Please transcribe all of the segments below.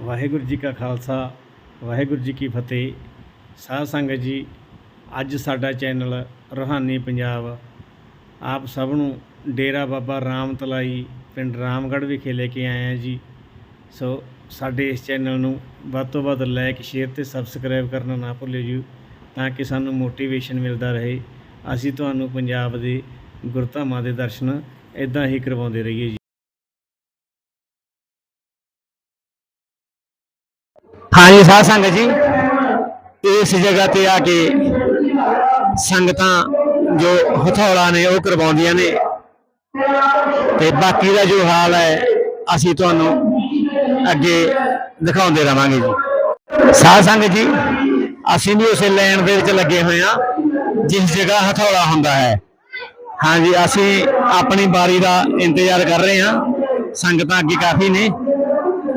ਵਾਹਿਗੁਰੂ ਜੀ ਕਾ ਖਾਲਸਾ, ਵਾਹਿਗੁਰੂ ਜੀ ਕੀ ਫਤਿਹ। ਸਾਧ ਸੰਗਤ ਜੀ, ਅੱਜ ਸਾਡਾ ਚੈਨਲ ਰੋਹਾਨੀ ਪੰਜਾਬ। ਆਪ ਸਭ ਨੂੰ ਡੇਰਾ ਬਾਬਾ ਰਾਮ ਤਲਾਈ ਪਿੰਡ ਰਾਮਗੜ੍ਹ ਵਿਖੇ ਲੈ ਕੇ ਆਏ ਹਾਂ ਜੀ। ਸੋ ਸਾਡੇ ਇਸ ਚੈਨਲ ਨੂੰ ਵੱਧ ਤੋਂ ਵੱਧ ਲਾਈਕ ਸ਼ੇਅਰ ਤੇ ਸਬਸਕ੍ਰਾਈਬ ਕਰਨਾ ਨਾ ਭੁੱਲਿਓ ਜੀ, ਤਾਂ ਕਿ ਸਾਨੂੰ ਮੋਟੀਵੇਸ਼ਨ ਮਿਲਦਾ ਰਹੇ। ਅਸੀਂ ਤੁਹਾਨੂੰ ਪੰਜਾਬ ਦੇ ਗੁਰਧਾਮਾਂ ਦੇ ਦਰਸ਼ਨ ਇਦਾਂ ਹੀ ਕਰਵਾਉਂਦੇ ਰਹੀਏ ਜੀ। ਹਾਂਜੀ, ਸਾਧ ਸੰਗਤ ਜੀ। ਇਸ ਜਗ੍ਹਾ ਤੇ ਆ ਕੇ ਸੰਗਤਾਂ ਜੋ ਹਥੌਲਾ ਨੇ, ਉਹ ਕਰਵਾਉਂਦੀਆਂ ਨੇ। ਤੇ ਬਾਕੀ ਦਾ ਜੋ ਹਾਲ ਹੈ, ਅਸੀਂ ਤੁਹਾਨੂੰ ਅੱਗੇ ਦਿਖਾਉਂਦੇ ਰਵਾਂਗੇ ਜੀ। ਸਾਧ ਸੰਗਤ ਜੀ, ਅਸੀਂ ਵੀ ਉਸੇ ਲੈਣ ਦੇ ਵਿੱਚ ਲੱਗੇ ਹੋਏ ਆ ਜਿਸ ਜਗ੍ਹਾ ਹਥੌਲਾ ਹੁੰਦਾ ਹੈ। ਹਾਂਜੀ, ਅਸੀਂ ਆਪਣੀ ਬਾਰੀ ਦਾ ਇੰਤਜ਼ਾਰ ਕਰ ਰਹੇ ਹਾਂ। ਸੰਗਤਾਂ ਅੱਗੇ ਕਾਫੀ ਨੇ।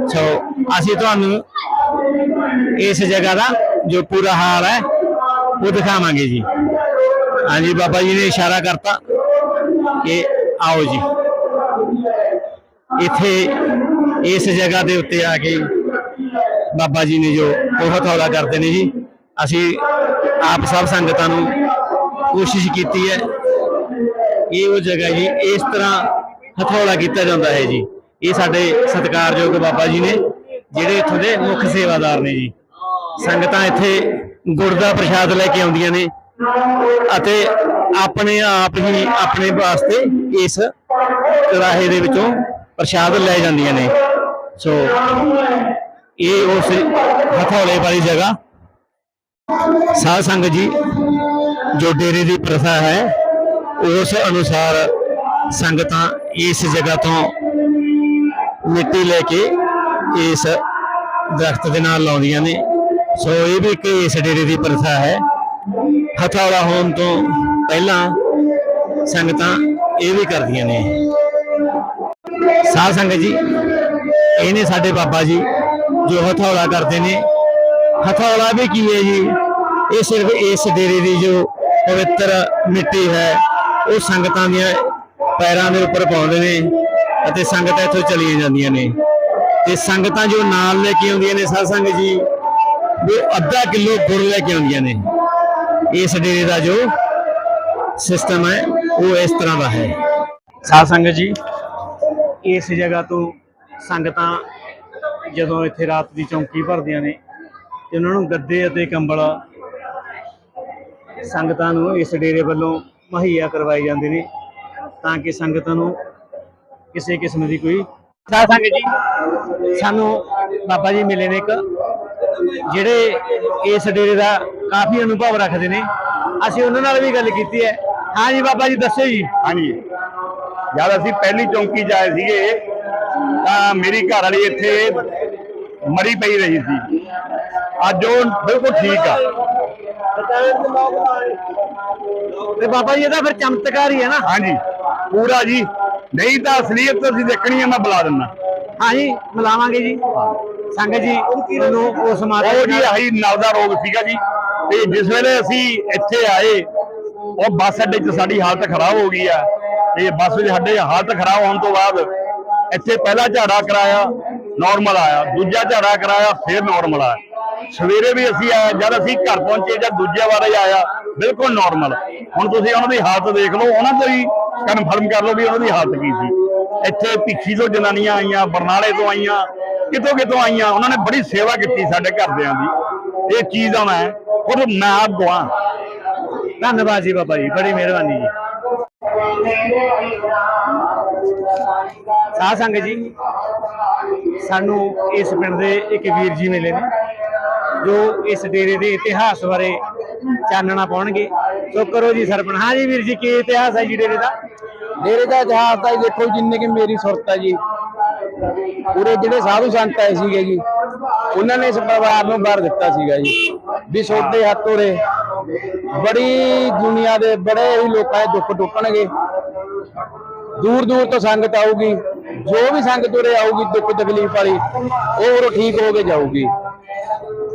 ਸੋ, ਅਸੀਂ ਤੁਹਾਨੂੰ ਇਸ ਜਗ੍ਹਾ ਦਾ ਜੋ ਪੂਰਾ ਹਾਲ ਹੈ, ਉਹ ਦਿਖਾਵਾਂਗੇ ਜੀ। ਹਾਂਜੀ, ਬਾਬਾ ਜੀ ਨੇ ਇਸ਼ਾਰਾ ਕਰਤਾ ਕਿ ਆਓ ਜੀ। ਇੱਥੇ ਇਸ ਜਗ੍ਹਾ ਦੇ ਉੱਤੇ ਆ ਕੇ ਬਾਬਾ ਜੀ ਨੇ ਜੋ ਉਹ ਹਥੌਲਾ ਕਰਦੇ ਨੇ ਜੀ, ਅਸੀਂ ਆਪ ਸਭ ਸੰਗਤਾਂ ਨੂੰ ਕੋਸ਼ਿਸ਼ ਕੀਤੀ ਹੈ ਇਹ ਉਹ ਜਗ੍ਹਾ ਜੀ ਇਸ ਤਰ੍ਹਾਂ ਹਥੌਲਾ ਕੀਤਾ ਜਾਂਦਾ ਹੈ ਜੀ। ਇਹ ਸਾਡੇ ਸਤਿਕਾਰਯੋਗ ਬਾਬਾ ਜੀ ਨੇ, ਜਿਹੜੇ ਇੱਥੋਂ ਦੇ ਮੁੱਖ ਸੇਵਾਦਾਰ ਨੇ ਜੀ। ਸੰਗਤਾਂ ਇੱਥੇ ਗੁੜ ਦਾ ਪ੍ਰਸ਼ਾਦ ਲੈ ਕੇ ਆਉਂਦੀਆਂ ਨੇ ਅਤੇ ਆਪਣੇ ਆਪ ਹੀ ਆਪਣੇ ਵਾਸਤੇ ਇਸ ਕੜਾਹੇ ਦੇ ਵਿੱਚੋਂ ਪ੍ਰਸ਼ਾਦ ਲੈ ਜਾਂਦੀਆਂ ਨੇ। ਸੋ ਇਹ ਉਸ ਹਥੌਲੇ ਵਾਲੀ ਜਗ੍ਹਾ। ਸਾਧ ਸੰਗਤ ਜੀ, ਜੋ ਡੇਰੇ ਦੀ ਪ੍ਰਥਾ ਹੈ, ਉਸ ਅਨੁਸਾਰ ਸੰਗਤਾਂ ਇਸ ਜਗ੍ਹਾ ਤੋਂ ਮਿੱਟੀ ਲੈ ਕੇ ਇਸ ਦਰਖਤ ਦੇ ਨਾਲ ਲਾਉਂਦੀਆਂ ਨੇ। ਸੋ ਇਹ ਵੀ ਇੱਕ ਇਸ ਡੇਰੇ ਦੀ ਪ੍ਰਥਾ ਹੈ। ਹਥੌੜਾ ਹੋਣ ਤੋਂ ਪਹਿਲਾਂ ਸੰਗਤਾਂ ਇਹ ਵੀ ਕਰਦੀਆਂ ਨੇ। ਸਾਧ ਸੰਗਤ ਜੀ, ਇਹ ਨੇ ਸਾਡੇ ਬਾਬਾ ਜੀ ਜੋ ਹਥੌੜਾ ਕਰਦੇ ਨੇ। ਹਥੌੜਾ ਵੀ ਕੀ ਹੈ ਜੀ? ਇਹ ਸਿਰਫ ਇਸ ਡੇਰੇ ਦੀ ਜੋ ਪਵਿੱਤਰ ਮਿੱਟੀ ਹੈ, ਉਹ ਸੰਗਤਾਂ ਦੀਆਂ ਪੈਰਾਂ ਦੇ ਉੱਪਰ ਪਾਉਂਦੇ ਨੇ ਅਤੇ ਸੰਗਤਾਂ ਇੱਥੋਂ ਚਲੀਆਂ ਜਾਂਦੀਆਂ ਨੇ। ਤੇ ਸੰਗਤਾਂ ਜੋ ਨਾਲ ਲੈ ਕੇ ਆਉਂਦੀਆਂ ਨੇ ਸਾਧ ਸੰਗਤ ਜੀ ਉਹ ਅੱਧਾ ਕਿਲੋ ਗੁੜ ਲੈ ਕੇ ਆਉਂਦੀਆਂ ਨੇ। ਇਸ ਡੇਰੇ ਦਾ ਜੋ ਸਿਸਟਮ ਹੈ ਉਹ ਇਸ ਤਰ੍ਹਾਂ ਦਾ ਹੈ। ਸਾਧ ਸੰਗਤ ਜੀ ਇਸ ਜਗ੍ਹਾ ਤੋਂ ਸੰਗਤਾਂ ਜਦੋਂ ਇੱਥੇ ਰਾਤ ਦੀ ਚੌਂਕੀ ਭਰਦੀਆਂ ਨੇ ਤੇ ਉਹਨਾਂ ਨੂੰ ਗੱਦੇ ਅਤੇ ਕੰਬਲ ਸੰਗਤਾਂ ਨੂੰ ਇਸ ਡੇਰੇ ਵੱਲੋਂ ਮੁਹੱਈਆ ਕਰਵਾਏ ਜਾਂਦੇ ਨੇ ਤਾਂ ਕਿ ਸੰਗਤਾਂ ਨੂੰ ਕਿਸੇ ਕਿਸਮ ਦੀ ਕੋਈ ਸਾਧ ਸੰਗਤ ਜੀ ਸਾਨੂੰ ਬਾਬਾ ਜੀ ਮਿਲੇ ਨੇ ਇੱਕ ਜਿਹੜੇ ਇਸ ਡੇਰੇ ਦਾ ਕਾਫੀ ਅਨੁਭਵ ਰੱਖਦੇ ਨੇ। ਅਸੀਂ ਉਹਨਾਂ ਨਾਲ ਵੀ ਗੱਲ ਕੀਤੀ ਹੈ। ਹਾਂ ਜੀ ਬਾਬਾ ਜੀ ਦੱਸੋ ਜੀ। ਹਾਂਜੀ। ਜਦ ਅਸੀਂ ਪਹਿਲੀ ਚੌਂਕੀ ਆਏ ਸੀਗੇ ਤਾਂ ਮੇਰੀ ਘਰ ਵਾਲੀ ਇੱਥੇ ਮਰੀ ਪਈ ਰਹੀ ਸੀ। ਅੱਜ ਉਹ ਬਿਲਕੁਲ ਠੀਕ ਆ। ਤੇ ਬਾਬਾ ਜੀ ਇਹਦਾ ਫਿਰ ਚਮਤਕਾਰ ਹੀ ਹੈ ਨਾ। ਹਾਂਜੀ। ਪੂਰਾ ਜੀ। ਨਹੀਂ ਤਾਂ ਅਸਲੀਅਤ ਤੁਸੀਂ ਦੇਖਣੀ ਆ ਮੈਂ ਬੁਲਾ ਦਿੰਦਾ। ਹਾਂ ਜੀ ਮਿਲਾਵਾਂਗੇ ਜੀ। ਸੰਗਤ ਜੀ ਨੂੰ ਉਸ ਮਾਤਾ ਉਹ ਦੇ ਜੀ ਆਹੀ ਨਲ ਦਾ ਰੋਗ ਸੀਗਾ ਜੀ। ਤੇ ਜਿਸ ਵੇਲੇ ਅਸੀਂ ਇੱਥੇ ਆਏ ਉਹ ਬੱਸ ਅੱਡੇ 'ਚ ਸਾਡੀ ਹਾਲਤ ਖਰਾਬ ਹੋ ਗਈ ਆ। ਤੇ ਬੱਸ ਵਿੱਚ ਸਾਡੇ ਹਾਲਤ ਖਰਾਬ ਹੋਣ ਤੋਂ ਬਾਅਦ ਇੱਥੇ ਪਹਿਲਾ ਝਾੜਾ ਕਰਾਇਆ ਨਾਰਮਲ ਆਇਆ। ਦੂਜਾ ਝਾੜਾ ਕਰਾਇਆ ਫਿਰ ਨਾਰਮਲ ਆਇਆ। ਸਵੇਰੇ ਵੀ ਅਸੀਂ ਆਏ ਜਦ ਅਸੀਂ ਘਰ ਪਹੁੰਚੇ ਜਦ ਦੂਜੇ ਵਾਰੇ ਆਇਆ ਬਿਲਕੁਲ ਨਾਰਮਲ ਹੁਣ ਤੁਸੀਂ ਉਹਨਾਂ ਦੀ ਹਾਲਤ ਦੇਖ ਲਓ ਉਹਨਾਂ ਤੋਂ ਹੀ ਕਨਫਰਮ ਕਰ ਲਓ ਵੀ ਉਹਨਾਂ ਦੀ ਹਾਲਤ ਕੀ ਸੀ। ਇੱਥੇ ਭਿੱਖੀ ਤੋਂ ਜਨਾਨੀਆਂ ਆਈਆਂ, ਬਰਨਾਲੇ ਤੋਂ ਆਈਆਂ ਕਿਤੋਂ ਕਿਤੋਂ ਆਈਆਂ, ਉਹਨਾਂ ਨੇ ਬੜੀ ਸੇਵਾ ਕੀਤੀ ਸਾਡੇ ਘਰਦਿਆਂ ਦੀ। ਇਹ ਚੀਜ਼ ਆ ਮੈਂ ਉਹ ਮੈਂ ਆਪ ਗਵਾਂ ਧੰਨਵਾਦ ਜੀ ਬਾਬਾ ਜੀ, ਬੜੀ ਮਿਹਰਬਾਨੀ ਜੀ। ਸਾਧ ਸੰਗਤ ਜੀ, ਸਾਨੂੰ ਇਸ ਪਿੰਡ ਦੇ ਇੱਕ ਵੀਰ ਜੀ ਮਿਲੇ ਨੇ, ਜੋ ਇਸ ਡੇਰੇ ਦੇ ਇਤਿਹਾਸ ਬਾਰੇ ਚਾਨਣਾ ਪਾਉਣਗੇ। ਸੋ ਕਰੋ ਜੀ ਸਰਪਣ। ਹਾਂ ਜੀ ਵੀਰ ਜੀ, ਕੀ ਇਤਿਹਾਸ ਹੈ ਜੀ ਡੇਰੇ ਦਾ? ਡੇਰੇ ਦਾ ਇਤਿਹਾਸ ਤਾਂ ਜੀ ਦੇਖੋ ਜਿੰਨੇ ਕਿ ਮੇਰੀ ਸੁਰਤ ਹੈ ਜੀ। ਪੂਰੇ ਜਿਹੜੇ ਸਾਧੂ ਸੰਤ ਆਏ ਸੀਗੇ ਜੀ, ਉਹਨਾਂ ਨੇ ਇਸ ਪਰਿਵਾਰ ਨੂੰ ਵਰ ਦਿੱਤਾ ਸੀਗਾ ਜੀ। ਵੀ ਛੋਟੇ ਹੱਥ ਉਰੇ ਬੜੀ ਦੁਨੀਆ ਦੇ ਬੜੇ ਹੀ ਲੋਕਾਂ ਦੇ ਦੁੱਖ ਟੁੱਟਣਗੇ। ਦੂਰ ਦੂਰ ਤੋਂ ਸੰਗਤ ਆਊਗੀ, ਜੋ ਵੀ ਸੰਗਤ ਉਰੇ ਆਊਗੀ, ਦੁੱਖ ਤਕਲੀਫ ਵਾਲੀ, ਉਹ ਉਰੇ ਠੀਕ ਹੋ ਕੇ ਜਾਊਗੀ।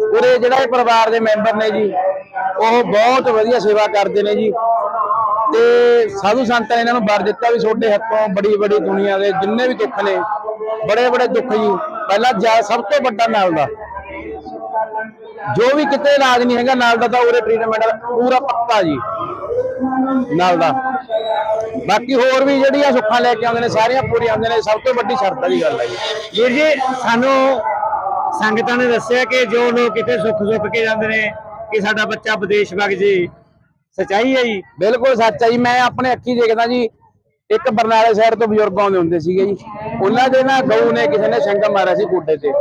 ਉਰੇ ਜਿਹੜਾ ਇਹ ਪਰਿਵਾਰ ਦੇ ਮੈਂਬਰ ਨੇ ਜੀ, ਉਹ ਬਹੁਤ ਵਧੀਆ ਸੇਵਾ ਕਰਦੇ ਨੇ ਜੀ। ਤੇ ਸਾਧੂ ਸੰਤਾਂ ਨੇ ਇਹਨਾਂ ਨੂੰ ਵਰ ਦਿੱਤਾ ਵੀ ਤੁਹਾਡੇ ਹੱਥੋਂ ਬੜੀ ਬੜੀ ਦੁਨੀਆ ਦੇ ਜਿੰਨੇ ਵੀ ਦੁੱਖ ਨੇ, ਬੜੇ ਬੜੇ ਦੁੱਖ ਜੀ। ਪਹਿਲਾਂ ਜਾ ਸਭ ਤੋਂ ਵੱਡਾ ਨਾਲ ਦਾ। ਜੋ ਵੀ ਕਿਤੇ ਇਲਾਜ ਨਹੀਂ ਹੈਗਾ, ਨਾਲ ਦਾ ਤਾਂ ਉਰੇ ਟ੍ਰੀਟਮੈਂਟ ਪੂਰਾ ਪੱਕਾ ਜੀ। ਨਾਲ ਦਾ। ਬਾਕੀ ਹੋਰ ਵੀ ਜਿਹੜੀਆਂ ਸੁੱਖਾਂ ਲੈ ਕੇ ਆਉਂਦੇ ਨੇ, ਸਾਰੀਆਂ ਪੂਰੀਆਂ ਆਉਂਦੇ ਨੇ ਸਭ ਤੋਂ ਵੱਡੀ ਸ਼ਰਤ ਦੀ ਗੱਲ ਹੈ ਜੀ। ਵੀਰ ਜੀ, ਸਾਨੂੰ ਸੰਗਤਾਂ ਨੇ ਦੱਸਿਆ ਕਿ ਜੋ ਲੋਕ ਕਿਤੇ ਸੁੱਖ ਸੁੱਖ ਕੇ ਜਾਂਦੇ ਨੇ, ਕਿ ਸਾਡਾ ਬੱਚਾ ਵਿਦੇਸ਼ ਵਗ ਜੀ ਸਚਾਈ ਹੈ ਜੀ। ਬਿਲਕੁਲ ਸੱਚ ਹੈ ਜੀ। ਮੈਂ ਆਪਣੇ ਅੱਖੀ ਦੇਖਦਾ ਜੀ, ਇੱਕ ਬਰਨਾਲੇ ਸ਼ਹਿਰ ਤੋਂ ਬਜ਼ੁਰਗ ਆਉਂਦੇ ਹੁੰਦੇ ਸੀਗੇ ਜੀ। ਉਹਨਾਂ ਦੇ ਨਾ ਗਊ ਨੇ ਕਿਸੇ ਨੇ ਸਿੰਘ ਮਾਰਿਆ ਸੀ ਗੋਡੇ ਤੇ।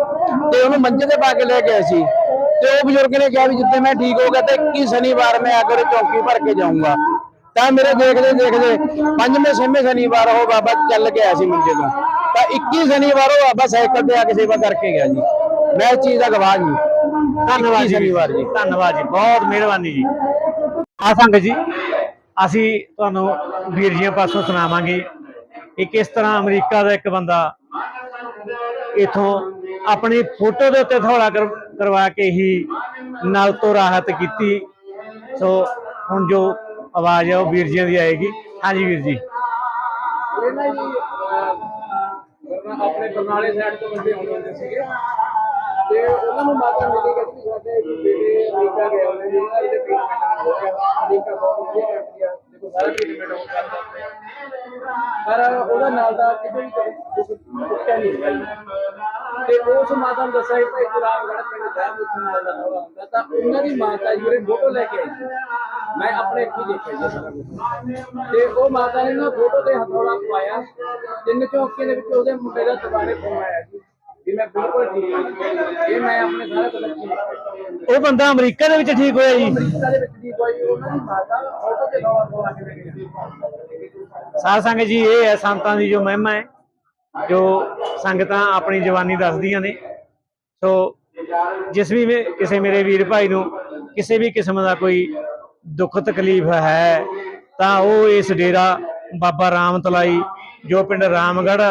ਤੇ ਉਹਨੂੰ ਮੰਜੇ ਤੇ ਪਾ ਕੇ ਲੈ ਕੇ ਆਏ ਸੀ। ਤੇ ਉਹ ਬਜ਼ੁਰਗ ਨੇ ਕਿਹਾ ਵੀ ਜਿੱਦੇ ਮੈਂ ਠੀਕ ਹੋ ਗਿਆ ਤੇ 21 ਸ਼ਨੀਵਾਰ ਮੈਂ ਆ ਕੇ ਚੌਕੀ ਭਰ ਕੇ ਜਾਊਂਗਾ। ਤਾਂ ਮੇਰੇ ਦੇਖਦੇ ਦੇਖਦੇ ਪੰਜਵੇਂ ਛੇਵੇਂ ਸ਼ਨੀਵਾਰ ਉਹ ਬਾਬਾ ਚੱਲ ਕੇ ਆਇਆ ਸੀ ਮੰਜੇ ਤੋਂ। ਤਾਂ 21 ਸ਼ਨੀਵਾਰ ਉਹ ਬਾਬਾ ਸਾਈਕਲ ਤੇ ਆ ਕੇ ਸੇਵਾ ਕਰਕੇ ਗਿਆ ਜੀ। ਮੈਂ ਇਸ ਚੀਜ਼ ਦਾ ਗਵਾਹ ਜੀ। ਧੰਨਵਾਦ 21 ਜੀ। ਸ਼ਨੀਵਾਰ ਜੀ। ਧੰਨਵਾਦ ਜੀ। ਬਹੁਤ ਮਿਹਰਬਾਨੀ ਜੀ। ਆ ਸੰਗਤ ਜੀ ਅਸੀਂ ਤੁਹਾਨੂੰ ਵੀਰ ਜੀਆਂ ਪਾਸੋਂ ਸੁਣਾਵਾਂਗੇ ਕਿ ਕਿਸ ਤਰ੍ਹਾਂ ਅਮਰੀਕਾ ਦਾ ਇੱਕ ਬੰਦਾ ਇਥੋਂ ਆਪਣੀ ਫੋਟੋ ਦੇ ਉੱਤੇ ਥੋੜਾ ਕਰਵਾ ਕੇ ਹੀ ਨਲ ਤੋਂ ਰਾਹਤ ਕੀਤੀ। ਸੋ ਹੁਣ ਜੋ ਆਵਾਜ਼ ਹੈ ਉਹ ਵੀਰ ਜੀਆਂ ਦੀ ਆਏਗੀ। ਹਾਂਜੀ ਵੀਰ ਜੀ। ਆਪਣੇ ਬਰਨਾਲੇ ਸਾਈਡ ਤੋਂ ਬੰਦੇ ਆਉਂਦੇ ਹੁੰਦੇ ਸੀਗੇ। ਤੇ ਉਹਨਾਂ ਨੂੰ ਮਾਤਾ ਮਿਲੀ ਕਿ ਸਾਡੇ ਬੇਟੇ ਅਮਰੀਕਾ ਗਏ ਹੋਏ ਨੇ, ਉਹਨਾਂ ਦੇ ਟ੍ਰੀਟਮੈਂਟ ਹੋ ਗਿਆ ਅਮਰੀਕਾ ਬਹੁਤ ਵਧੀਆ ਕੰਟਰੀ ਆ, ਦੇਖੋ ਸਾਰਾ ਟ੍ਰੀਟਮੈਂਟ ਹੋ ਕਰਦਾ ਪਰ ਉਹਦਾ ਨਾਲ ਦਾ ਕਿਤੇ ਵੀ ਕੁਝ ਨਹੀਂ ਹੈਗਾ ਤੇ ਉਸ ਮਾਤਾ ਨੂੰ ਦੱਸਿਆ ਕਿ ਭਾਈ ਪਿੰਡ ਦਾ ਉੱਥੇ ਨਾਲ ਦਾ ਥੋੜਾ ਹੁੰਦਾ, ਤਾਂ ਉਹਨਾਂ ਦੀ ਮਾਤਾ ਜੀ ਉਹਨੇ ਫੋਟੋ ਲੈ ਕੇ ਆਈ ਮੈਂ ਆਪਣੇ ਅੱਖੀ ਦੇਖਿਆ ਸਾਰਾ ਕੁਛ। ਤੇ ਉਹ ਮਾਤਾ ਨੇ ਨਾ ਫੋਟੋ ਤੇ ਹਥੌੜਾ ਪਵਾਇਆ, ਤਿੰਨ ਚੌਕੇ ਦੇ ਵਿੱਚ ਉਹਦੇ ਮੁੰਡੇ ਦਾ ਦੁਬਾਰੇ ਫੋਨ ਆਇਆ ਵੀ ਮੈਂ ਬਿਲਕੁਲ ਠੀਕ ਹਾਂ। ਜੀ। ਇਹ ਮੈਂ ਆਪਣੇ ਸਾਰੇ ਤੋਂ ਅੱਖੀ ਦੇਖਿਆ ਉਹ ਬੰਦਾ ਅਮਰੀਕਾ ਦੇ ਵਿੱਚ ਠੀਕ ਹੋਇਆ ਜੀ। ਅਮਰੀਕਾ ਦੇ ਵਿੱਚ ਠੀਕ ਹੋਈ ਉਹਨਾਂ ਦੀ ਮਾਤਾ ਫੋਟੋ ਤੇ ਲਵਾ ਲਵਾ ਕੇ ਲੈ ਕੇ ਗਈ। ਸਾਧ ਸੰਗਤ ਜੀ ਇਹ ਹੈ ਸੰਤਾਂ ਦੀ ਜੋ ਮਹਿਮਾ ਹੈ ਜੋ ਸੰਗਤਾਂ ਆਪਣੀ ਜਵਾਨੀ ਦੱਸਦੀਆਂ ਨੇ। ਸੋ ਜਿਸ ਵੀ ਕਿਸੇ ਮੇਰੇ ਵੀਰ ਭਾਈ ਨੂੰ ਕਿਸੇ ਵੀ ਕਿਸਮ ਦਾ ਕੋਈ ਦੁੱਖ ਤਕਲੀਫ ਹੈ ਤਾਂ ਉਹ ਇਸ ਡੇਰਾ ਬਾਬਾ ਰਾਮ ਤਲਾਈ ਜੋ ਪਿੰਡ ਰਾਮਗੜ੍ਹ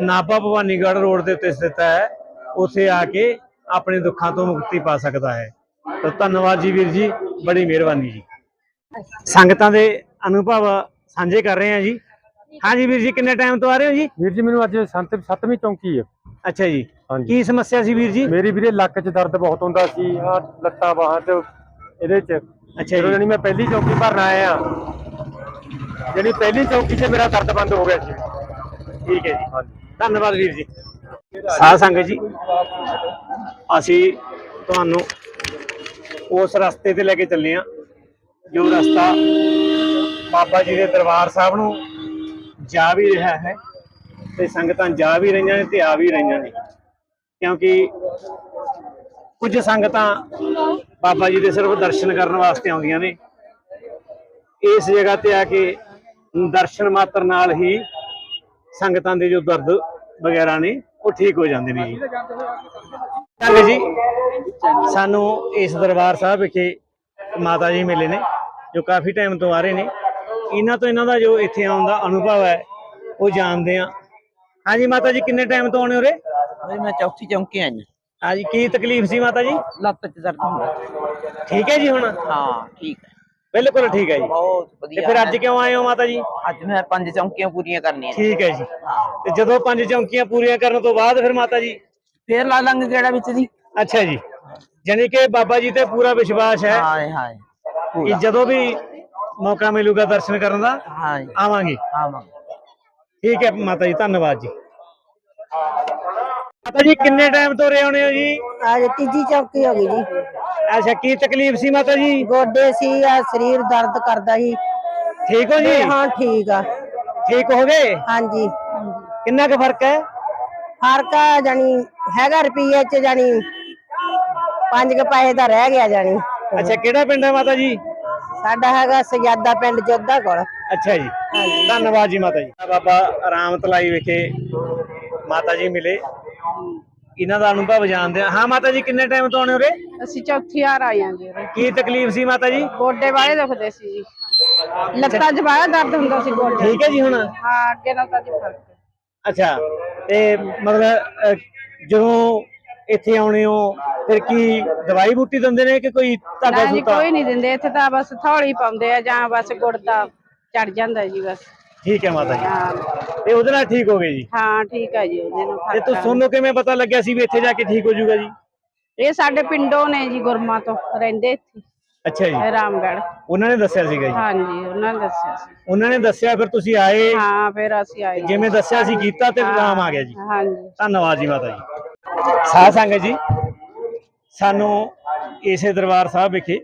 ਨਾਭਾ ਭਵਾਨੀਗੜ੍ਹ ਰੋਡ ਦੇ ਉੱਤੇ ਸਥਿਤ ਹੈ। ਉੱਥੇ ਆ ਕੇ ਆਪਣੇ ਦੁੱਖਾਂ ਤੋਂ ਮੁਕਤੀ ਪਾ ਸਕਦਾ ਹੈ। ਤਾਂ ਧੰਨਵਾਦ ਜੀ ਵੀਰ ਜੀ ਬੜੀ ਮਿਹਰਬਾਨੀ ਜੀ। ਸੰਗਤਾਂ ਦੇ ਅਨੁਭਵ ਸਾਂਝੇ ਕਰ ਰਹੇ ਹਾਂ ਜੀ। ਹਾਂਜੀ ਵੀਰ ਜੀ ਕਿੰਨੇ ਟਾਈਮ ਤੋਂ ਆ ਰਹੇ ਹੋ ਜੀ? ਵੀਰ ਜੀ ਮੈਨੂੰ ਅੱਜ ਸੰਤ ਸੱਤਵੀਂ ਚੌਂਕੀ ਹੈ। ਅੱਛਾ ਜੀ। ਕੀ ਸਮੱਸਿਆ ਸੀ ਵੀਰ ਜੀ? ਮੇਰੀ ਵੀਰੇ ਲੱਕ 'ਚ ਦਰਦ ਬਹੁਤ ਹੁੰਦਾ ਸੀ ਆ ਲੱਤਾਂ ਬਾਹਾਂ 'ਚ ਇਹਦੇ 'ਚ। ਅੱਛਾ ਜੀ। ਜਾਨੀ ਮੈਂ ਪਹਿਲੀ ਚੌਂਕੀ ਭਰਨ ਆਇਆ ਜਾਨੀ ਪਹਿਲੀ ਚੌਂਕੀ 'ਚ ਮੇਰਾ ਦਰਦ ਬੰਦ ਹੋ ਗਿਆ ਸੀ। ਠੀਕ ਹੈ ਜੀ। ਹਾਂਜੀ। ਧੰਨਵਾਦ ਵੀਰ ਜੀ। ਸਾਧ ਸੰਗਤ ਜੀ, ਅਸੀਂ ਤੁਹਾਨੂੰ ਉਸ ਰਸਤੇ ਤੇ ਲੈ ਕੇ ਚੱਲੇ ਆ ਜੋ ਰਸਤਾ ਬਾਬਾ ਜੀ ਦੇ ਦਰਬਾਰ ਸਾਹਿਬ ਨੂੰ ਜਾ ਵੀ ਰਿਹਾ ਹੈ ਤੇ ਸੰਗਤਾਂ ਜਾ ਵੀ ਰਹੀਆਂ ਨੇ ਤੇ ਆ ਵੀ ਰਹੀਆਂ ਨੇ। ਕਿਉਂਕਿ ਕੁਝ ਸੰਗਤਾਂ ਬਾਬਾ ਜੀ ਦੇ ਸਿਰਫ ਦਰਸ਼ਨ ਕਰਨ ਵਾਸਤੇ ਆਉਂਦੀਆਂ ਨੇ। ਇਸ ਜਗ੍ਹਾ ਤੇ ਆ ਕੇ ਦਰਸ਼ਨ ਮਾਤਰ ਨਾਲ ਹੀ ਸੰਗਤਾਂ ਦੇ ਜੋ ਦਰਦ ਵਗੈਰਾ ਨੇ ਉਹ ਠੀਕ ਹੋ ਜਾਂਦੇ ਨੇ ਜੀ। ਸੰਗਤ ਜੀ। ਸਾਨੂੰ ਇਸ ਦਰਬਾਰ ਸਾਹਿਬ ਵਿਖੇ ਮਾਤਾ ਜੀ ਮਿਲੇ ਨੇ ਜੋ ਕਾਫੀ ਟਾਈਮ ਤੋਂ ਆ ਰਹੇ ਨੇ। ਇਹਨਾਂ ਤੋਂ ਇਹਨਾਂ ਦਾ ਜੋ ਇੱਥੇ ਆਉਣ ਦਾ ਅਨੁਭਵ ਹੈ ਉਹ ਜਾਣਦੇ ਆ ਹਾਂਜੀ ਮਾਤਾ ਜੀ ਕਿੰਨੇ ਟਾਈਮ ਤੋਂ ਆਉਣੇ ਉਰੇ? ਬਈ ਮੈਂ ਚੌਥੀ ਚੌਂਕੀ ਹਾਂ। ਹਾਂਜੀ ਕੀ ਤਕਲੀਫ ਸੀ ਮਾਤਾ ਜੀ? ਲੱਤ 'ਚ ਦਰਦ ਹੁੰਦਾ। ਠੀਕ ਹੈ ਜੀ ਹੁਣ? ਹਾਂ ਠੀਕ ਹੈ। ਬਿਲਕੁਲ ਠੀਕ ਹੈ ਜੀ। ਬਹੁਤ ਤੇ ਵਧੀਆ ਫਿਰ ਅੱਜ ਕਿਉਂ ਆਏ ਹੋ ਮਾਤਾ ਜੀ? ਅੱਜ ਮੈਂ ਪੰਜ ਚੌਂਕੀਆਂ ਪੂਰੀਆਂ ਕਰਨੀਆਂ ਨੇ। ਠੀਕ ਹੈ ਜੀ। ਤੇ ਜਦੋਂ ਪੰਜ ਚੌਂਕੀਆਂ ਪੂਰੀਆਂ ਕਰਨ ਤੋਂ ਬਾਅਦ ਫਿਰ ਮਾਤਾ ਜੀ? ਫੇਰ ਲਾ ਲਾਂਗੇ ਕਿਹੜਾ ਵਿੱਚ ਦੀ ਅੱਛਾ ਜੀ। ਯਾਨੀ ਕਿ ਬਾਬਾ ਜੀ ਤੇ ਪੂਰਾ ਵਿਸ਼ਵਾਸ ਹੈ ਹਾਏ ਹਾਏ। ਕਿ ਜਦੋਂ ਵੀ ਮੌਕਾ ਮਿਲੂਗਾ ਦਰਸ਼ਨ ਕਰਨ ਦਾ ਹਾਏ ਆਵਾਂਗੇ। ਆਵਾਂਗੇ। ਠੀਕ ਹੈ ਮਾਤਾ ਜੀ ਧੰਨਵਾਦ ਜੀ। ਮਾਤਾ ਜੀ ਕਿੰਨੇ ਟਾਈਮ ਤੋਂ ਰਹੇ ਹੋਣੇ ਹੋ ਜੀ? ਅੱਜ ਤੀਜੀ ਚੌਕੀ ਹੋ ਗਈ ਜੀ। ਅੱਛਾ ਕੀ ਤਕਲੀਫ ਸੀ ਮਾਤਾ ਜੀ? ਗੋਡੇ ਸੀ ਆ ਸਰੀਰ ਦਰਦ ਕਰਦਾ ਸੀ ਠੀਕ ਹੋ ਜੀ? ਤੇ ਹਾਂ ਠੀਕ ਆ। ਠੀਕ ਹੋ ਗਏ? ਹਾਂਜੀ। ਕਿੰਨਾ ਕੁ ਫ਼ਰਕ ਹੈ? ਫ਼ਰਕ ਆ ਜਾਨੀ ਹੈਗਾ ਰੁਪਈਏ ਚ ਜਾਨੀ ਪੰਜ ਕੁ ਪੈਸੇ ਦਾ ਰਹਿ ਗਿਆ ਜਾਨੀ ਅੱਛਾ ਕਿਹੜਾ ਪਿੰਡ ਹੈ ਮਾਤਾ ਜੀ? ਸਾਡਾ ਹੈਗਾ ਸਜਾਦਾ ਪਿੰਡ ਜੋਧਾ ਕੋਲ। ਅੱਛਾ ਜੀ। ਧੰਨਵਾਦ ਜੀ ਮਾਤਾ ਜੀ। ਬਾਬਾ ਰਾਮ ਤਲਾਈ ਵਿਖੇ ਮਾਤਾ ਜੀ ਮਿਲੇ। ਇਹਨਾਂ ਦਾ ਅਨੁਭਵ ਜਾਣਦੇ ਆ। ਹਾਂ ਮਾਤਾ ਜੀ ਕਿੰਨੇ ਟਾਈਮ ਤੋਂ ਆਉਣੇ ਉਰੇ? ਅਸੀਂ ਚੌਥੀ ਵਾਰ ਆਏ ਆਂ ਜੀ ਉਰੇ। ਕੀ ਤਕਲੀਫ ਸੀ ਮਾਤਾ ਜੀ? ਗੋਡੇ ਵਾਲੇ ਦੁਖਦੇ ਸੀ ਜੀ। ਲੱਤਾਂ 'ਚ ਬਾਹਲਾ ਦਰਦ ਹੁੰਦਾ ਸੀ ਗੋਡੇ ਠੀਕ ਹੈ ਜੀ ਹੁਣ? ਹਾਂ ਅੱਗੇ ਨਾਲ ਤਾਂ ਜੀ ਫ਼ਰਕ ਹੈ। ਅੱਛਾ ਤੇ ਮਤਲਬ ਅਹ, ਜਦੋਂ ਇੱਥੇ ਆਉਣੇ ਹੋ ਫਿਰ ਕੀ ਦਵਾਈ ਬੂਟੀ ਦਿੰਦੇ ਨੇ ਕਿ ਕੋਈ ਤੁਹਾਡਾ ਨਾ ਜੀ ਸੂਤਾ? ਕੋਈ ਨਹੀਂ ਦਿੰਦੇ। ਇੱਥੇ ਤਾਂ ਬਸ ਥੌੜੀ ਪਾਉਂਦੇ ਆ ਜਾਂ ਬਸ ਗੁੜ ਦਾ ਚੜ ਜਾਂਦਾ ਜੀ ਬਸ। ਠੀਕ ਹੈ ਮਾਤਾ ਜੀ। ਹਾਂ ਤੇ ਉਹਦੇ ਨਾਲ ਠੀਕ ਹੋ ਗਏ ਜੀ? ਹਾਂ ਠੀਕ ਹੈ ਜੀ ਉਹਦੇ ਨਾਲ ਤੇ ਫ਼ਰਕ ਆ। ਤੁਹਾਨੂੰ ਕਿਵੇਂ ਪਤਾ ਲੱਗਿਆ ਸੀ ਵੀ ਇੱਥੇ ਜਾ ਕੇ ਠੀਕ ਹੋ ਜਾਊਗਾ ਜੀ? ਇਹ ਸਾਡੇ ਪਿੰਡੋਂ ਨੇ ਜੀ ਗੁਰਮਾ ਤੋਂ ਰਹਿੰਦੇ ਇੱਥੇ। ਅੱਛਾ ਜੀ। ਰਾਮਗੜ੍ਹ। ਉਹਨਾਂ ਨੇ ਦੱਸਿਆ ਸੀਗਾ ਜੀ? ਹਾਂਜੀ ਉਹਨਾਂ ਨੇ ਦੱਸਿਆ ਸੀ। ਉਹਨਾਂ ਨੇ ਦੱਸਿਆ ਫਿਰ ਤੁਸੀਂ ਆਏ? ਹਾਂ ਫਿਰ ਅਸੀਂ ਆਏ। ਜਿਵੇਂ ਦੱਸਿਆ ਸੀ ਕੀਤਾ ਤੇ ਆਰਾਮ ਆ ਗਿਆ ਜੀ। ਹਾਂਜੀ। ਧੰਨਵਾਦ ਜੀ ਮਾਤਾ ਜੀ। ਸਾਧ ਸੰਗਤ ਜੀ ਸਾਨੂੰ ਇਸੇ ਦਰਬਾਰ ਸਾਹਿਬ ਵਿਖੇ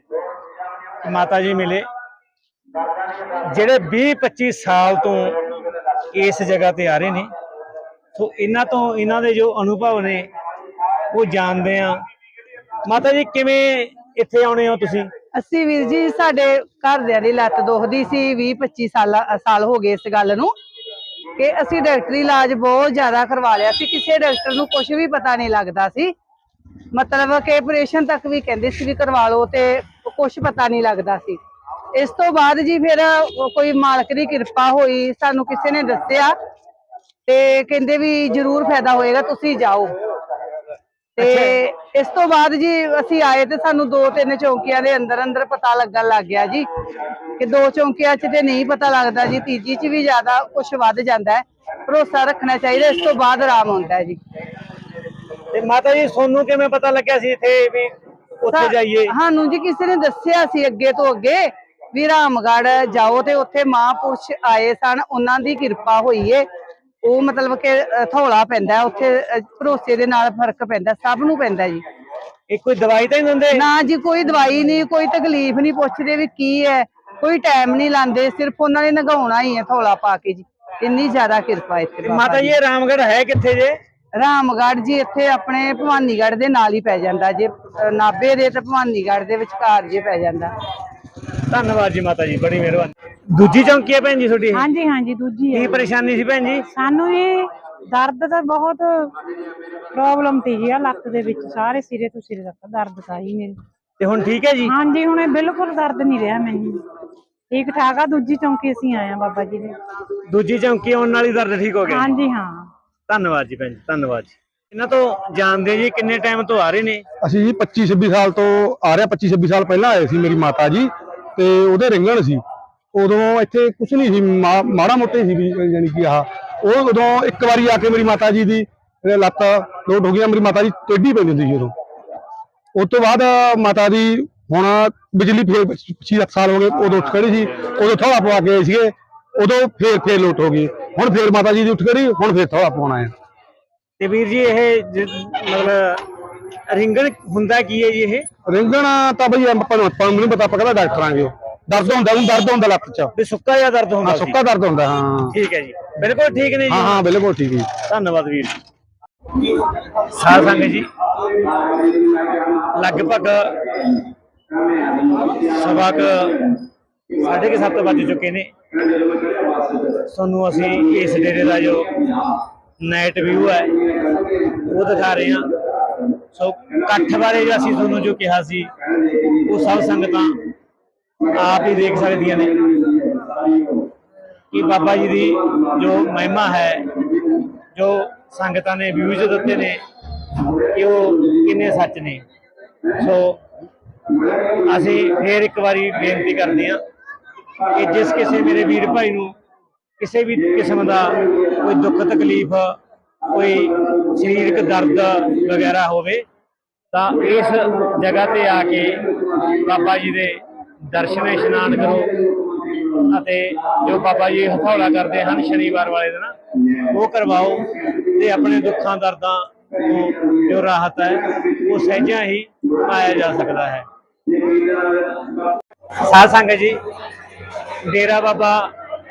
ਮਾਤਾ ਜੀ ਮਿਲੇ। ਜਿਹੜੇ 20 25 ਸਾਲ ਤੋਂ ਇਸ ਜਗ੍ਹਾ ਤੇ ਆ ਰਹੇ ਨੇ, ਸੋ ਇਹਨਾਂ ਤੋਂ ਇਹਨਾਂ ਦੇ ਜੋ ਅਨੁਭਵ ਨੇ, ਉਹ ਜਾਣਦੇ ਆ ਮਾਤਾ ਜੀ, ਕਿਵੇਂ ਇੱਥੇ ਆਉਣੇ ਹੋ ਤੁਸੀਂ? ਅਸੀਂ ਵੀਰ ਜੀ, ਸਾਡੇ ਘਰਦਿਆਂ ਦੀ ਲੱਤ ਦੁਖਦੀ ਸੀ 20 25 ਸਾਲ ਸਾਲ ਹੋ ਗਏ ਇਸ ਗੱਲ ਨੂੰ, ਕਿ ਅਸੀਂ ਡਾਕਟਰੀ ਇਲਾਜ ਬਹੁਤ ਜ਼ਿਆਦਾ ਕਰਵਾ ਲਿਆ ਸੀ। ਕਿਸੇ ਡਾਕਟਰ ਨੂੰ ਕੁਝ ਵੀ ਪਤਾ ਨਹੀਂ ਲੱਗਦਾ ਸੀ। ਮਤਲਬ ਕਿ ਆਪਰੇਸ਼ਨ ਤੱਕ ਵੀ ਕਹਿੰਦੇ ਸੀ ਵੀ ਕਰਵਾ ਲਓ ਤੇ ਕੁਝ ਪਤਾ ਨਹੀਂ ਲੱਗਦਾ ਸੀ। ਇਸ ਤੋਂ ਬਾਅਦ ਜੀ ਫਿਰ ਕੋਈ ਮਾਲਕ ਦੀ ਕਿਰਪਾ ਹੋਈ ਸਾਨੂੰ ਕਿਸੇ ਨੇ ਦੱਸਿਆ ਤੇ ਕਹਿੰਦੇ ਵੀ ਜ਼ਰੂਰ ਫਾਇਦਾ ਹੋਏਗਾ ਤੁਸੀਂ ਜਾਓ। ਤੇ ਇਸ ਤੋਂ ਬਾਅਦ ਜੀ ਅਸੀਂ ਆਏ ਤੇ ਸਾਨੂੰ ਦੋ ਤਿੰਨ ਚੌਂਕੀਆਂ ਦੇ ਅੰਦਰ ਅੰਦਰ ਪਤਾ ਲੱਗਣ ਲੱਗ ਗਿਆ ਜੀ ਕਿ ਦੋ ਚੌਂਕੀਆਂ 'ਚ ਤੇ ਨਹੀਂ ਪਤਾ ਲੱਗਦਾ ਜੀ ਤੀਜੀ 'ਚ ਵੀ ਜ਼ਿਆਦਾ ਕੁਝ ਵੱਧ ਜਾਂਦਾ ਹੈ ਭਰੋਸਾ ਰੱਖਣਾ ਚਾਹੀਦਾ ਇਸ ਤੋਂ ਬਾਅਦ ਆਰਾਮ ਆਉਂਦਾ ਹੈ ਜੀ। ਤੇ ਮਾਤਾ ਜੀ ਤੁਹਾਨੂੰ ਕਿਵੇਂ ਪਤਾ ਲੱਗਿਆ ਸੀ ਇੱਥੇ ਵੀ ਉੱਥੇ ਜਾਈਏ? ਸਾਨੂੰ ਜੀ ਕਿਸੇ ਨੇ ਦੱਸਿਆ ਸੀ ਅੱਗੇ ਤੋਂ ਅੱਗੇ ਵੀ ਰਾਮਗੜ੍ਹ ਜਾਓ ਤੇ ਉੱਥੇ ਮਹਾਂਪੁਰਸ਼ ਆਏ ਸਨ ਉਹਨਾਂ ਦੀ ਕਿਰਪਾ ਹੋਈ ਏ। ਉਹ ਮਤਲਬ ਕਿ ਥੋੜਾ ਪੈਂਦਾ ਉੱਥੇ ਭਰੋਸੇ ਦੇ ਨਾਲ ਫ਼ਰਕ ਪੈਂਦਾ ਸਭ ਨੂੰ ਪੈਂਦਾ ਜੀ। ਇਹ ਕੋਈ ਦਵਾਈ ਤਾਂ ਨਹੀਂ ਦਿੰਦੇ? ਨਾ ਜੀ ਕੋਈ ਦਵਾਈ ਨਹੀਂ ਕੋਈ ਤਕਲੀਫ ਨਹੀਂ ਪੁੱਛਦੇ ਵੀ ਕੀ ਹੈ। ਕੋਈ ਟਾਈਮ ਨਹੀਂ ਲਾਉਂਦੇ ਸਿਰਫ ਉਹਨਾਂ ਨੇ ਨਗਾਉਣਾ ਹੀ ਹੈ ਥੋੜਾ ਪਾ ਕੇ ਜੀ। ਇੰਨੀ ਜ਼ਿਆਦਾ ਕਿਰਪਾ ਇੱਥੇ ਮਾਤਾ ਜੀ ਇਹ ਰਾਮਗੜ੍ਹ ਹੈ ਕਿੱਥੇ ਜੇ? ਰਾਮਗੜ੍ਹ ਜੀ ਇੱਥੇ ਆਪਣੇ ਭਵਾਨੀਗੜ੍ਹ ਦੇ ਨਾਲ ਹੀ ਪੈ ਜਾਂਦਾ ਜੇ ਨਾਭੇ ਦੇ ਤੇ ਭਵਾਨੀਗੜ੍ਹ ਦੇ ਵਿਚਕਾਰ ਜੇ ਪੈ ਜਾਂਦਾ। ਧੰਨਵਾਦ ਜੀ ਮਾਤਾ ਜੀ ਬੜੀ ਮਿਹਰਬਾਨੀ। ਦੂਜੀ ਚੌਂਕੀ ਹੈ ਭੈਣ ਜੀ ਤੁਹਾਡੀ? ਹਾਂਜੀ ਹਾਂਜੀ ਦੂਜੀ ਕੀ ਪਰੇਸ਼ਾਨੀ ਸੀ ਭੈਣ ਜੀ? ਸਾਨੂੰ ਇਹ ਦਰਦ ਤਾਂ ਬਹੁਤ ਪ੍ਰੋਬਲਮ ਤੀ ਜੀ ਆ ਲੱਤ ਦੇ ਵਿੱਚ ਸਾਰੇ ਸਿਰੇ ਤੋਂ ਸਿਰੇ ਤੱਕ ਦਰਦ ਤਾਂ ਹੀ ਮੇਰੇ। ਤੇ ਹੁਣ ਠੀਕ ਹੈ ਜੀ? ਹਾਂਜੀ ਹੁਣ ਇਹ ਬਿਲਕੁਲ ਦਰਦ ਨਹੀਂ ਰਿਹਾ ਮੈਨੂੰ। ਠੀਕ ਠਾਕ ਆ ਦੂਜੀ ਚੌਂਕੀ ਅਸੀਂ ਆਏ ਆ ਬਾਬਾ ਜੀ ਦੇ। ਦੂਜੀ ਚੌਂਕੀ ਆਉਣ ਨਾਲ ਹੀ ਦਰਦ ਠੀਕ ਹੋ ਗਿਆ। ਜੀ। ਹਾਂਜੀ ਹਾਂ। ਧੰਨਵਾਦ ਜੀ ਭੈਣ ਜੀ ਧੰਨਵਾਦ ਜੀ। ਇਹਨਾਂ ਤੋਂ ਜਾਣਦੇ ਜੀ ਕਿੰਨੇ ਟਾਈਮ ਤੋਂ ਆ ਰਹੇ ਨੇ? ਅਸੀਂ ਜੀ 25 26 ਸਾਲ ਤੋਂ ਆ ਰਿਹਾ 25 26 ਸਾਲ ਪਹਿਲਾਂ ਆਏ ਸੀ ਮੇਰੀ ਮਾਤਾ ਜੀ ਤੇ ਉਹਦੇ ਰਿੰਗਣ ਸੀ। ਉਦੋਂ ਇੱਥੇ ਕੁਝ ਨਹੀਂ ਸੀ, ਮਾ- ਮਾੜਾ ਮੋਟੇ ਸੀ ਯਾਨੀ ਕਿ ਆਹ। ਉਹ ਉਦੋਂ ਇੱਕ ਵਾਰੀ ਆ ਕੇ ਮੇਰੀ ਮਾਤਾ ਜੀ ਦੀ ਲੱਤ ਲੋਟ ਹੋ ਗਈ ਮੇਰੀ ਮਾਤਾ ਜੀ ਟੇਢੀ ਪੈਂਦੀ ਹੁੰਦੀ ਸੀ ਉਦੋਂ। ਉਸ ਤੋਂ ਬਾਅਦ ਮਾਤਾ ਦੀ ਹੁਣ ਬਿਜਲੀ ਫੇਰ 6 ਸਾਲ ਹੋ ਗਏ, ਉਦੋਂ ਉੱਠ ਖੜੀ ਸੀ। ਉਦੋਂ ਥੋੜਾ ਪਵਾ ਕੇ ਆਏ ਸੀਗੇ, ਉਦੋਂ ਫੇਰ ਫੇਰ ਲੋਟ ਹੋ ਗਈ। ਹੁਣ ਫੇਰ ਮਾਤਾ ਜੀ ਦੀ ਉੱਠ ਖੜੀ, ਹੁਣ ਫੇਰ ਥੋੜਾ ਪਵਾਉਣਾ ਹੈ। ਤੇ ਵੀਰ ਜੀ ਇਹ ਜ- ਮਤਲਬ ਰਿੰਗਣ ਹੁੰਦਾ ਕੀ ਹੈ ਜੀ ਇਹ? ਰਿੰਗਣ ਤਾਂ ਬਈ ਆਪਾਂ ਨੂੰ ਆਪਾਂ ਨੂੰ ਨਹੀਂ ਪਤਾ ਆਪਾਂ ਕਹਿੰਦਾ ਡਾਕਟਰਾਂਗੇ ਦਰਦ ਹੁੰਦਾ ਉਹਨੂੰ ਦਰਦ ਹੁੰਦਾ ਲੱਤ 'ਚ। ਵੀ ਸੁੱਕਾ ਜਿਹਾ ਦਰਦ ਹੁੰਦਾ ਹਾਂ ਸੀ। ਸੁੱਕਾ ਦਰਦ ਹੁੰਦਾ ਹਾਂ। ਠੀਕ ਹੈ ਜੀ। ਬਿਲਕੁਲ ਠੀਕ ਨੇ ਜੀ। ਹਾਂ ਹਾਂ ਬਿਲਕੁਲ ਠੀਕ ਹੈ ਧੰਨਵਾਦ ਵੀਰ ਜੀ। ਸਾਧ ਸੰਗਤ ਜੀ ਲਗਭਗ ਸਵਾ ਕੁ ਸਾਢੇ ਕੁ ਸੱਤ ਵੱਜ ਚੁੱਕੇ ਨੇ। ਤੁਹਾਨੂੰ ਅਸੀਂ ਇਸ ਡੇਰੇ ਦਾ ਜੋ ਨਾਈਟ ਵਿਊ ਹੈ। ਉਹ ਦਿਖਾ ਰਹੇ ਹਾਂ। ਸੋ ਇਕੱਠ ਬਾਰੇ ਜੋ ਅਸੀਂ ਤੁਹਾਨੂੰ ਜੋ ਕਿਹਾ ਸੀ, ਉਹ ਸਭ ਸੰਗਤਾਂ ਆਪ ਹੀ ਦੇਖ ਸਕਦੀਆਂ ਨੇ। ਕਿ ਬਾਬਾ ਜੀ ਦੀ ਜੋ ਮਹਿਮਾ ਹੈ, ਜੋ ਸੰਗਤਾਂ ਨੇ ਵਿਊਜ਼ ਦਿੱਤੇ ਨੇ, ਕਿ ਉਹ ਕਿੰਨੇ ਸੱਚ ਨੇ। ਸੋ ਅਸੀਂ ਫੇਰ ਇੱਕ ਵਾਰੀ ਬੇਨਤੀ ਕਰਦੇ ਹਾਂ ਕਿ ਜਿਸ ਕਿਸੇ ਮੇਰੇ ਵੀਰ ਭਾਈ ਨੂੰ ਕਿਸੇ ਵੀ ਕਿਸਮ ਦਾ ਕੋਈ ਦੁੱਖ ਤਕਲੀਫ, ਕੋਈ ਸਰੀਰਕ ਦਰਦ ਵਗੈਰਾ ਹੋਵੇ, ਤਾਂ ਇਸ ਜਗ੍ਹਾ ਤੇ ਆ ਕੇ ਬਾਬਾ ਜੀ ਦੇ ਦਰਸ਼ਨ, ਇਸ਼ਨਾਨ ਕਰੋ। ਅਤੇ ਜੋ ਬਾਬਾ ਜੀ ਹਥੌਲਾ ਕਰਦੇ ਹਨ ਸ਼ਨੀਵਾਰ ਵਾਲੇ ਦਿਨ, ਉਹ ਕਰਵਾਓ ਤੇ ਆਪਣੇ ਦੁੱਖਾਂ, ਦਰਦਾਂ ਤੋਂ ਜੋ ਰਾਹਤ ਹੈ, ਉਹ ਸਹਿਜਾ ਹੀ ਪਾਇਆ ਜਾ ਸਕਦਾ ਹੈ। ਸਾਧ ਸੰਗਤ ਜੀ, ਡੇਰਾ ਬਾਬਾ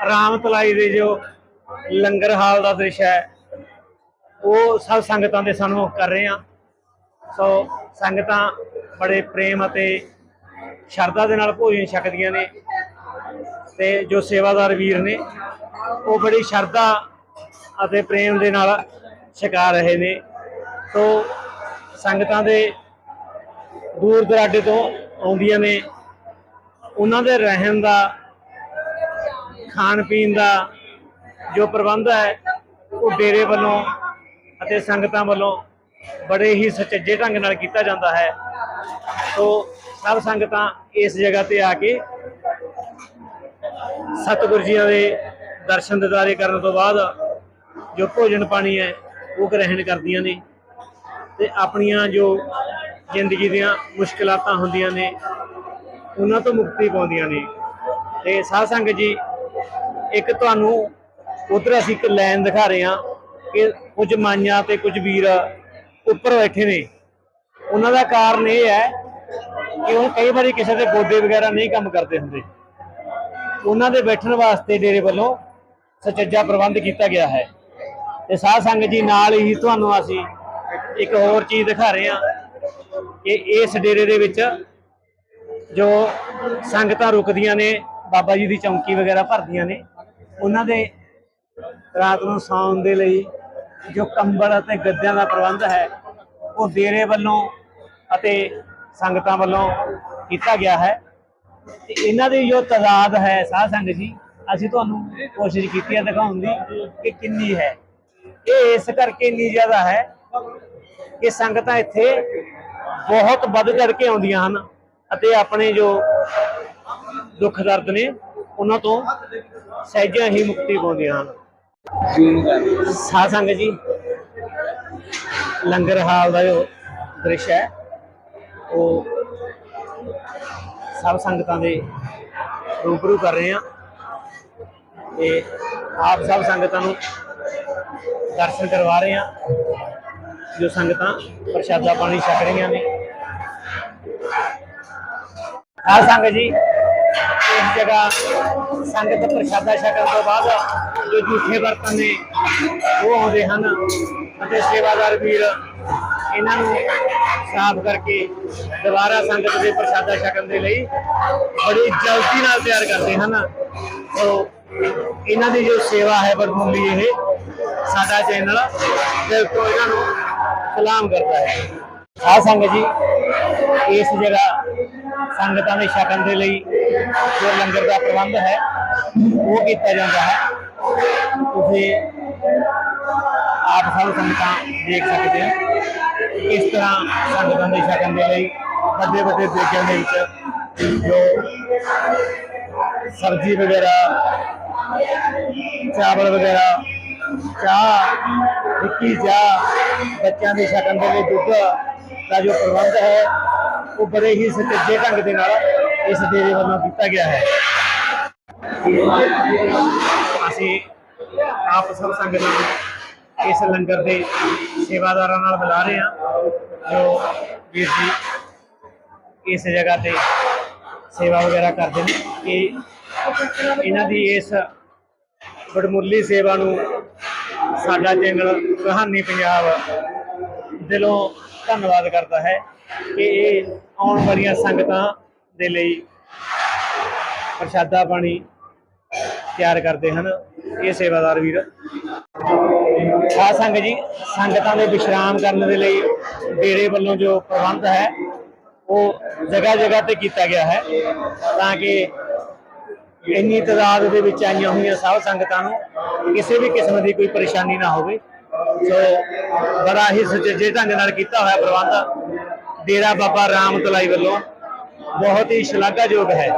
ਰਾਮ ਤਲਾਈ ਦੇ ਜੋ ਲੰਗਰ ਹਾਲ ਦਾ ਦ੍ਰਿਸ਼ ਹੈ। ਉਹ ਸਭ ਸੰਗਤਾਂ ਦੇ ਸਾਨੂੰ ਕਰ ਰਹੇ ਹਾਂ ਸੋ ਸੰਗਤਾਂ ਬੜੇ ਪ੍ਰੇਮ ਅਤੇ ਸ਼ਰਧਾ ਦੇ ਨਾਲ ਭੋਜਨ ਛਕਦੀਆਂ ਨੇ ਤੇ ਜੋ ਸੇਵਾਦਾਰ ਵੀਰ ਨੇ, ਉਹ ਬੜੀ ਸ਼ਰਧਾ ਅਤੇ ਪ੍ਰੇਮ ਦੇ ਨਾਲ ਛਕਾ ਰਹੇ ਨੇ। ਸੋ ਸੰਗਤਾਂ ਦੇ ਦੂਰ ਦਰਾਡੇ ਤੋਂ ਆਉਂਦੀਆਂ ਨੇ। ਉਹਨਾਂ ਦੇ ਰਹਿਣ ਦਾ ਖਾਣ ਪੀਣ ਦਾ ਜੋ ਪ੍ਰਬੰਧ ਹੈ, ਉਹ ਡੇਰੇ ਵੱਲੋਂ ਅਤੇ ਸੰਗਤਾਂ ਵੱਲੋਂ ਬੜੇ ਹੀ ਸੁਚੱਜੇ ਢੰਗ ਨਾਲ ਕੀਤਾ ਜਾਂਦਾ ਹੈ। ਸੋ ਸਭ ਸੰਗਤਾਂ ਇਸ ਜਗ੍ਹਾ ਤੇ ਆ ਕੇ ਸਤਿਗੁਰ ਜੀਆਂ ਦੇ ਦਰਸ਼ਨ ਦਿਦਾਰੇ ਕਰਨ ਤੋਂ ਬਾਅਦ ਜੋ ਭੋਜਨ ਪਾਣੀ ਹੈ, ਉਹ ਗ੍ਰਹਿਣ ਕਰਦੀਆਂ ਨੇ ਤੇ ਆਪਣੀਆਂ ਜੋ ਜ਼ਿੰਦਗੀ ਦੀਆਂ ਮੁਸ਼ਕਲਾਤਾਂ ਹੁੰਦੀਆਂ ਨੇ, ਉਹਨਾਂ ਤੋਂ ਮੁਕਤੀ ਪਾਉਂਦੀਆਂ ਨੇ। ਤੇ ਸਾਧ ਸੰਗਤ ਜੀ, ਇੱਕ ਤੁਹਾਨੂੰ ਉਧਰ ਅਸੀਂ ਇੱਕ ਲਾਈਨ ਦਿਖਾ ਰਹੇ ਹਾਂ ਕਿ ਕੁਝ ਮਾਈਆਂ ਤੇ ਕੁਝ ਵੀਰ ਉੱਪਰ ਬੈਠੇ ਨੇ। ਉਹਨਾਂ ਦਾ ਕਾਰਨ ਇਹ ਹੈ ਕਿ ਉਹ ਕਈ ਵਾਰੀ ਕਿਸੇ ਦੇ ਗੋਡੇ ਵਗੈਰਾ ਨਹੀਂ ਕੰਮ ਕਰਦੇ ਹੁੰਦੇ। ਉਹਨਾਂ ਦੇ ਬੈਠਣ ਵਾਸਤੇ ਡੇਰੇ ਵੱਲੋਂ ਸੁਚੱਜਾ ਪ੍ਰਬੰਧ ਕੀਤਾ ਗਿਆ ਹੈ। ਤੇ ਸਾਧ ਸੰਗਤ ਜੀ, ਨਾਲ ਹੀ ਤੁਹਾਨੂੰ ਅਸੀਂ ਇੱਕ ਹੋਰ ਚੀਜ਼ ਦਿਖਾ ਰਹੇ ਹਾਂ ਕਿ ਇਸ ਡੇਰੇ ਦੇ ਵਿੱਚ ਜੋ ਸੰਗਤਾਂ ਰੁਕਦੀਆਂ ਨੇ, ਬਾਬਾ ਜੀ ਦੀ ਚੌਂਕੀ ਵਗੈਰਾ ਭਰਦੀਆਂ ਨੇ, ਉਹਨਾਂ ਦੇ ਰਾਤ ਨੂੰ ਸੌਣ ਦੇ ਲਈ ਜੋ ਕੰਬਲ ਅਤੇ ਗੱਦਿਆਂ ਦਾ ਪ੍ਰਬੰਧ ਹੈ, ਉਹ ਡੇਰੇ ਵੱਲੋਂ ਅਤੇ ਸੰਗਤਾਂ ਵੱਲੋਂ ਕੀਤਾ ਗਿਆ ਹੈ। ਤੇ ਇਹਨਾਂ ਦੀ ਜੋ ਤਾਦਾਦ ਹੈ ਸਾਧ ਸੰਗਤ ਜੀ, ਅਸੀਂ ਤੁਹਾਨੂੰ ਕੋਸ਼ਿਸ਼ ਕੀਤੀ ਹੈ ਦਿਖਾਉਣ ਦੀ ਕਿ ਕਿੰਨੀ ਹੈ। ਇਹ ਇਸ ਕਰਕੇ ਇੰਨੀ ਜ਼ਿਆਦਾ ਹੈ ਕਿ ਸੰਗਤਾਂ ਇੱਥੇ ਬਹੁਤ ਵੱਧ ਚੜ ਕੇ ਆਉਂਦੀਆਂ ਹਨ ਅਤੇ ਆਪਣੇ ਜੋ ਦੁੱਖ ਦਰਦ ਨੇ, ਉਹਨਾਂ ਤੋਂ ਸਹਿਜਾਂ ਹੀ ਮੁਕਤੀ ਪਾਉਂਦੀਆਂ ਹਨ। ਸਾਧ ਸੰਗਤ ਜੀ, ਲੰਗਰ ਹਾਲ ਦਾ ਜੋ ਦ੍ਰਿਸ਼ ਹੈ, ਉਹ ਸਭ ਸੰਗਤਾਂ ਦੇ ਰੂਬਰੂ ਕਰ ਰਹੇ ਹਾਂ ਤੇ ਆਪ ਸਭ ਸੰਗਤਾਂ ਨੂੰ ਦਰਸ਼ਨ ਕਰਵਾ ਰਹੇ ਹਾਂ, ਜੋ ਸੰਗਤਾਂ ਪ੍ਰਸ਼ਾਦਾ ਪਾਣੀ ਛਕ ਰਹੀਆਂ ਨੇ। ਆ ਸੰਗਤ ਜੀ, ਇਸ ਜਗ੍ਹਾ ਸੰਗਤ ਪ੍ਰਸ਼ਾਦਾ ਛਕਣ ਤੋਂ ਬਾਅਦ ਜੋ ਝੂਠੇ ਬਰਤਨ ਨੇ ਉਹ ਆਉਂਦੇ ਹਨ ਅਤੇ ਸੇਵਾਦਾਰ ਵੀਰ ਇਹਨਾਂ ਨੂੰ ਸਾਫ਼ ਕਰਕੇ ਦੁਬਾਰਾ ਸੰਗਤ ਦੇ ਪ੍ਰਸ਼ਾਦਾ ਛਕਣ ਦੇ ਲਈ ਬੜੀ ਜਲਦੀ ਨਾਲ ਤਿਆਰ ਕਰਦੇ ਹਨ। ਸੋ ਇਹਨਾਂ ਦੀ ਜੋ ਸੇਵਾ ਹੈ ਬਰਮੁੱਲੀ ਇਹ ਸਾਡਾ ਚੈਨਲ ਦਿਲ ਤੋਂ ਇਹਨਾਂ ਨੂੰ ਸਲਾਮ ਕਰਦਾ ਹੈ। ਆ ਸੰਗਤ ਜੀ, ਇਸ ਜਗ੍ਹਾ ਸੰਗਤਾਂ ਦੇ ਛਕਣ ਦੇ ਲਈ ਜੋ ਲੰਗਰ ਦਾ ਪ੍ਰਬੰਧ ਹੈ, ਉਹ ਕੀਤਾ ਜਾਂਦਾ ਹੈ। ਤੁਸੀਂ ਆਪ ਸਭ ਸੰਗਤਾਂ ਦੇਖ ਸਕਦੇ ਹੋ। ਇਸ ਤਰ੍ਹਾਂ ਸੰਗਤਾਂ ਦੇ ਛਕਣ ਦੇ ਲਈ ਵੱਡੇ ਵੱਡੇ ਦੇਗਾਂ ਦੇ ਵਿੱਚ ਜੋ ਸਬਜ਼ੀ ਵਗੈਰਾ, ਚਾਵਲ ਵਗੈਰਾ, ਚਾਹ ਨਿੱਕੀ ਚਾਹ, ਬੱਚਿਆਂ ਦੇ ਛਕਣ ਦੇ ਲਈ ਦੁੱਧ ਦਾ ਜੋ ਪ੍ਰਬੰਧ ਹੈ, ਉਹ ਬੜੇ ਹੀ ਸੁਚੱਜੇ ਢੰਗ ਦੇ ਨਾਲ ਇਸ ਡੇਰੇ ਵੱਲੋਂ ਕੀਤਾ ਗਿਆ ਹੈ। ਅਸੀਂ ਆਪ ਸਭ ਸੰਗਤ ਨੂੰ ਇਸ ਲੰਗਰ ਦੇ ਸੇਵਾਦਾਰਾਂ ਨਾਲ ਬੁਲਾ ਰਹੇ ਹਾਂ। ਜੋ ਵੀਰ ਜੀ ਇਸ ਜਗ੍ਹਾ ਤੇ ਸੇਵਾ ਵਗੈਰਾ ਕਰਦੇ ਨੇ ਕਿ ਇਹਨਾਂ ਦੀ ਇਸ ਬੜਮੁੱਲੀ ਸੇਵਾ ਨੂੰ ਸਾਡਾ ਚੈਨਲ ਕਹਾਣੀ ਪੰਜਾਬ ਦਿਲੋਂ ਧੰਨਵਾਦ ਕਰਦਾ ਹੈ ਕਿ ਇਹ ਆਉਣ ਵਾਲੀਆਂ ਸੰਗਤਾਂ ਦੇ ਲਈ ਪ੍ਰਸ਼ਾਦਾ ਪਾਣੀ ਤਿਆਰ ਕਰਦੇ ਹਨ ਇਹ ਸੇਵਾਦਾਰ ਵੀਰ। ਸਾਧ ਸੰਗ ਜੀ, ਸੰਗਤਾਂ ਦੇ ਵਿਸ਼ਰਾਮ ਕਰਨ ਦੇ ਲਈ ਡੇਰੇ ਵੱਲੋਂ ਜੋ ਪ੍ਰਬੰਧ ਹੈ, ਉਹ ਜਗ੍ਹਾ ਜਗ੍ਹਾ ਤੇ ਕੀਤਾ ਗਿਆ ਹੈ ਤਾਂ ਕਿ ਇੰਨੀ ਤਾਦਾਦ ਦੇ ਵਿੱਚ ਆਈਆਂ ਹੋਈਆਂ ਸਭ ਸੰਗਤਾਂ ਨੂੰ ਕਿਸੇ ਵੀ ਕਿਸਮ ਦੀ ਕੋਈ ਪਰੇਸ਼ਾਨੀ ਨਾ ਹੋਵੇ। ਸੋ ਬੜਾ ਹੀ ਸੁਚੱਜੇ ਢੰਗ ਨਾਲ ਕੀਤਾ ਹੋਇਆ ਪ੍ਰਬੰਧ ਡੇਰਾ ਬਾਬਾ ਰਾਮ ਤਲਾਈ ਵੱਲੋਂ ਬਹੁਤ ਹੀ ਸ਼ਲਾਘਾਯੋਗ ਹੈ।